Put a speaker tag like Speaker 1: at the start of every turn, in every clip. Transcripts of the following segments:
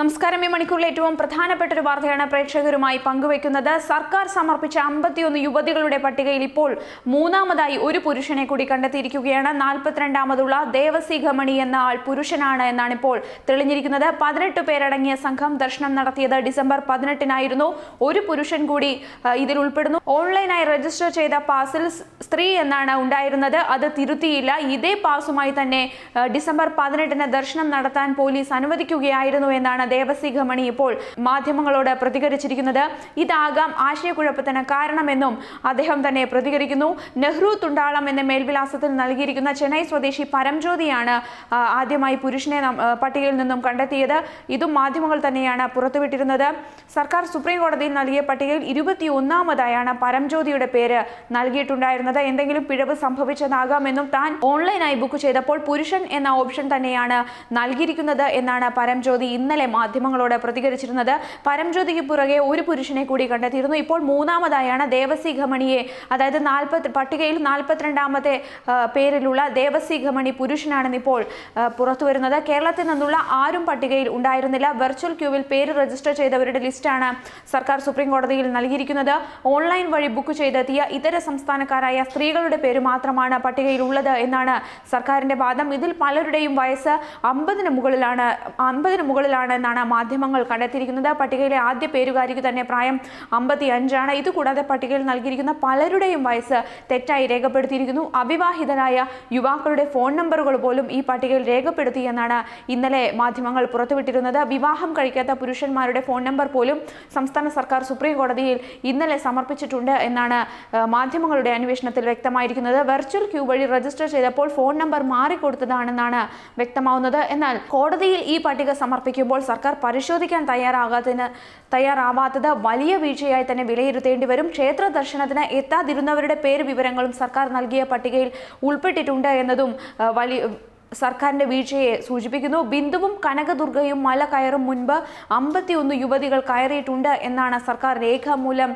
Speaker 1: നമസ്കാരം. ഈ മണിക്കൂറിലെ ഏറ്റവും പ്രധാനപ്പെട്ട ഒരു വാർത്തയാണ് പ്രേക്ഷകരുമായി പങ്കുവെക്കുന്നത് സർക്കാർ സമർപ്പിച്ച അമ്പത്തിയൊന്ന് യുവതികളുടെ പട്ടികയിൽ ഇപ്പോൾ മൂന്നാമതായി ഒരു പുരുഷനെ കൂടി കണ്ടെത്തിയിരിക്കുകയാണ്. നാൽപ്പത്തിരണ്ടാമതുള്ള ദേവസി ഖമണി എന്ന ആൾ പുരുഷനാണ് എന്നാണ് ഇപ്പോൾ തെളിഞ്ഞിരിക്കുന്നത്. പതിനെട്ട് പേരടങ്ങിയ സംഘം ദർശനം നടത്തിയത് ഡിസംബർ പതിനെട്ടിനായിരുന്നു. ഒരു പുരുഷൻ കൂടി ഇതിൽ ഉൾപ്പെടുന്നു. ഓൺലൈനായി രജിസ്റ്റർ ചെയ്ത പാസിൽ സ്ത്രീ എന്നാണ് ഉണ്ടായിരുന്നത്. അത് തിരുത്തിയില്ല. ഇതേ പാസുമായി തന്നെ ഡിസംബർ പതിനെട്ടിന് ദർശനം നടത്താൻ പോലീസ് അനുവദിക്കുകയായിരുന്നു എന്നാണ് ദേവസി ഖമണി ഇപ്പോൾ മാധ്യമങ്ങളോട് പ്രതികരിച്ചിരിക്കുന്നത് ഇതാകാം ആശയക്കുഴപ്പത്തിന് കാരണമെന്നും അദ്ദേഹം തന്നെ പ്രതികരിക്കുന്നു. നെഹ്റു തുണ്ടാളം എന്ന മേൽവിലാസത്തിൽ നൽകിയിരിക്കുന്ന ചെന്നൈ സ്വദേശി പരംജ്യോതിയാണ് ആദ്യമായി പുരുഷനെ പട്ടികയിൽ നിന്നും കണ്ടെത്തിയത്. ഇതും മാധ്യമങ്ങൾ തന്നെയാണ് പുറത്തുവിട്ടിരുന്നത്. സർക്കാർ സുപ്രീം കോടതിയിൽ നൽകിയ പട്ടികയിൽ ഇരുപത്തി ഒന്നാമതായാണ് പരംജ്യോതിയുടെ പേര് നൽകിയിട്ടുണ്ടായിരുന്നത്. എന്തെങ്കിലും പിഴവ് സംഭവിച്ചതാകാമെന്നും താൻ ഓൺലൈനായി ബുക്ക് ചെയ്തപ്പോൾ പുരുഷൻ എന്ന ഓപ്ഷൻ തന്നെയാണ് നൽകിയിരിക്കുന്നത് എന്നാണ് പരംജ്യോതി ഇന്നലെ മാധ്യമങ്ങളോട് പ്രതികരിച്ചിരുന്നത്. പരംജ്യോതിക്ക് പുറകെ ഒരു പുരുഷനെ കൂടി കണ്ടെത്തിയിരുന്നു. ഇപ്പോൾ മൂന്നാമതായാണ് ദേവസി ഘമണിയെ അതായത് നാൽപ്പത്തി പട്ടികയിൽ നാൽപ്പത്തിരണ്ടാമത്തെ പേരിലുള്ള ദേവസി ഘമണി പുരുഷനാണെന്ന് ഇപ്പോൾ പുറത്തു വരുന്നത്. കേരളത്തിൽ നിന്നുള്ള ആരും പട്ടികയിൽ ഉണ്ടായിരുന്നില്ല. വെർച്വൽ ക്യൂവിൽ പേര് രജിസ്റ്റർ ചെയ്തവരുടെ ലിസ്റ്റാണ് സർക്കാർ സുപ്രീം കോടതിയിൽ നൽകിയിരിക്കുന്നത്. ഓൺലൈൻ വഴി ബുക്ക് ചെയ്തെത്തിയ ഇതര സംസ്ഥാനക്കാരായ സ്ത്രീകളുടെ പേര് മാത്രമാണ് പട്ടികയിൽ ഉള്ളത് എന്നാണ് സർക്കാരിന്റെ വാദം. ഇതിൽ പലരുടെയും വയസ്സ് അമ്പതിന് മുകളിലാണ് അമ്പതിന് മുകളിലാണ് എന്നാണ് മാധ്യമങ്ങൾ കണ്ടെത്തിയിരിക്കുന്നത്. പട്ടികയിലെ ആദ്യ പേരുകാരിക്ക് തന്നെ പ്രായം അമ്പത്തി അഞ്ചാണ് ഇതുകൂടാതെ പട്ടികയിൽ നൽകിയിരിക്കുന്ന പലരുടെയും വയസ്സ് തെറ്റായി രേഖപ്പെടുത്തിയിരിക്കുന്നു. അവിവാഹിതരായ യുവാക്കളുടെ ഫോൺ നമ്പറുകൾ പോലും ഈ പട്ടികയിൽ രേഖപ്പെടുത്തി എന്നാണ് ഇന്നലെ മാധ്യമങ്ങൾ പുറത്തുവിട്ടിരുന്നത്. വിവാഹം കഴിക്കാത്ത പുരുഷന്മാരുടെ ഫോൺ നമ്പർ പോലും സംസ്ഥാന സർക്കാർ സുപ്രീം കോടതിയിൽ ഇന്നലെ സമർപ്പിച്ചിട്ടുണ്ട് എന്നാണ് മാധ്യമങ്ങളുടെ അന്വേഷണത്തിൽ വ്യക്തമായിരിക്കുന്നത്. വെർച്വൽ ക്യൂ വഴി രജിസ്റ്റർ ചെയ്തപ്പോൾ ഫോൺ നമ്പർ മാറിക്കൊടുത്തതാണെന്നാണ് വ്യക്തമാവുന്നത്. എന്നാൽ കോടതിയിൽ ഈ പട്ടിക സമർപ്പിക്കുമ്പോൾ സർക്കാർ പരിശോധിക്കാൻ തയ്യാറാകാത്തതിന് തയ്യാറാവാത്തത് വലിയ വീഴ്ചയായി തന്നെ വിലയിരുത്തേണ്ടി വരും. ക്ഷേത്ര ദർശനത്തിന് എത്താതിരുന്നവരുടെ പേര് വിവരങ്ങളും സർക്കാർ നൽകിയ പട്ടികയിൽ ഉൾപ്പെട്ടിട്ടുണ്ട് എന്നതും വലിയ സർക്കാരിന്റെ വീഴ്ചയെ സൂചിപ്പിക്കുന്നു. ബിന്ദുവും കനകദുർഗയും മല കയറും മുൻപ് അമ്പത്തിയൊന്ന് യുവതികൾ കയറിയിട്ടുണ്ട് എന്നാണ് സർക്കാർ രേഖാമൂലം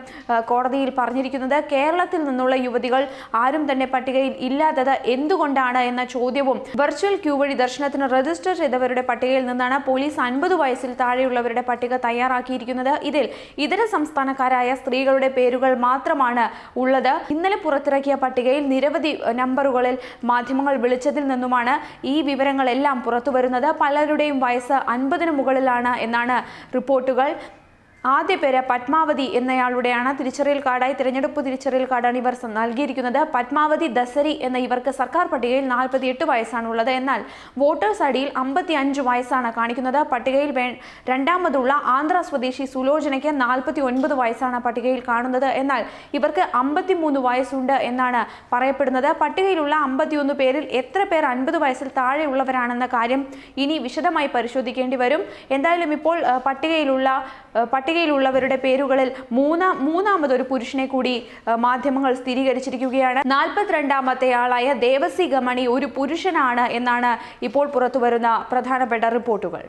Speaker 1: കോടതിയിൽ പറഞ്ഞിരിക്കുന്നത്. കേരളത്തിൽ നിന്നുള്ള യുവതികൾ ആരും തന്നെ പട്ടികയിൽ ഇല്ലാത്തത് എന്തുകൊണ്ടാണ് എന്ന ചോദ്യവും വെർച്വൽ ക്യൂ വഴി ദർശനത്തിന് രജിസ്റ്റർ ചെയ്തവരുടെ പട്ടികയിൽ നിന്നാണ് പോലീസ് അൻപത് വയസ്സിൽ താഴെയുള്ളവരുടെ പട്ടിക തയ്യാറാക്കിയിരിക്കുന്നത്. ഇതിൽ ഇതര സംസ്ഥാനക്കാരായ സ്ത്രീകളുടെ പേരുകൾ മാത്രമാണ് ഉള്ളത്. ഇന്നലെ പുറത്തിറക്കിയ പട്ടികയിൽ നിരവധി നമ്പറുകളിൽ മാധ്യമങ്ങൾ വിളിച്ചതിൽ നിന്നുമാണ് ഈ വിവരങ്ങളെല്ലാം പുറത്തു വരുന്നത് പലരുടെയും വയസ്സ് അൻപതിന് മുകളിലാണ് എന്നാണ് റിപ്പോർട്ടുകൾ. ആദ്യ പേര് പത്മാവതി എന്നയാളുടെയാണ്. തിരിച്ചറിയൽ കാർഡായി തിരഞ്ഞെടുപ്പ് തിരിച്ചറിയൽ കാർഡാണ് ഇവർ നൽകിയിരിക്കുന്നത്. പത്മാവതി ദസരി എന്ന ഇവർക്ക് സർക്കാർ പട്ടികയിൽ നാൽപ്പത്തി എട്ട് വയസ്സാണുള്ളത്. എന്നാൽ വോട്ടേഴ്സ് ഐഡിയിൽ അമ്പത്തി അഞ്ച് വയസ്സാണ് കാണിക്കുന്നത്. പട്ടികയിൽ രണ്ടാമതുള്ള ആന്ധ്ര സ്വദേശി സുലോചനയ്ക്ക് നാൽപ്പത്തി ഒൻപത് വയസ്സാണ് പട്ടികയിൽ കാണുന്നത്. എന്നാൽ ഇവർക്ക് അമ്പത്തിമൂന്ന് വയസ്സുണ്ട് എന്നാണ് പറയപ്പെടുന്നത്. പട്ടികയിലുള്ള അമ്പത്തിയൊന്ന് പേരിൽ എത്ര പേർ അൻപത് വയസ്സിൽ താഴെയുള്ളവരാണെന്ന കാര്യം ഇനി വിശദമായി പരിശോധിക്കേണ്ടി വരും. എന്തായാലും ഇപ്പോൾ പട്ടികയിലുള്ള പട്ടികയിലുള്ളവരുടെ പേരുകളിൽ മൂന്നാം മൂന്നാമതൊരു പുരുഷനെ കൂടി മാധ്യമങ്ങൾ സ്ഥിരീകരിച്ചിരിക്കുകയാണ്. നാൽപ്പത്തിരണ്ടാമത്തെ ആളായ ദേവസി ഗമണി ഒരു പുരുഷനാണ് എന്നാണ് ഇപ്പോൾ പുറത്തുവരുന്ന പ്രധാനപ്പെട്ട റിപ്പോർട്ടുകൾ.